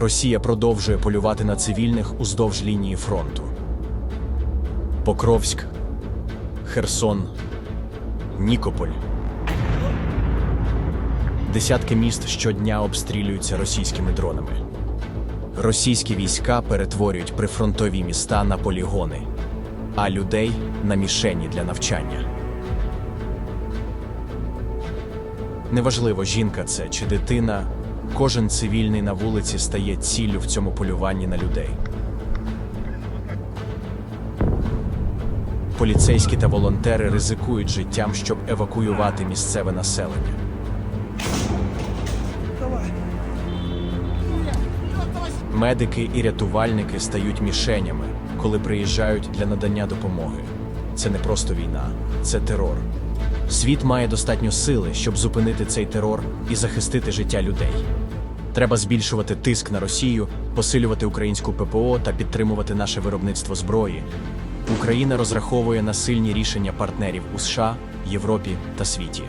Росія продовжує полювати на цивільних уздовж лінії фронту. Покровськ, Херсон, Нікополь. Десятки міст щодня обстрілюються російськими дронами. Російські війська перетворюють прифронтові міста на полігони, а людей на мішені для навчання. Неважливо, жінка це чи дитина, кожен цивільний на вулиці стає ціллю в цьому полюванні на людей. Поліцейські та волонтери ризикують життям, щоб евакуювати місцеве населення. Медики і рятувальники стають мішенями, коли приїжджають для надання допомоги. Це не просто війна, це терор. Світ має достатньо сили, щоб зупинити цей терор і захистити життя людей. Треба збільшувати тиск на Росію, посилювати українську ППО та підтримувати наше виробництво зброї. Україна розраховує на сильні рішення партнерів у США, Європі та світі.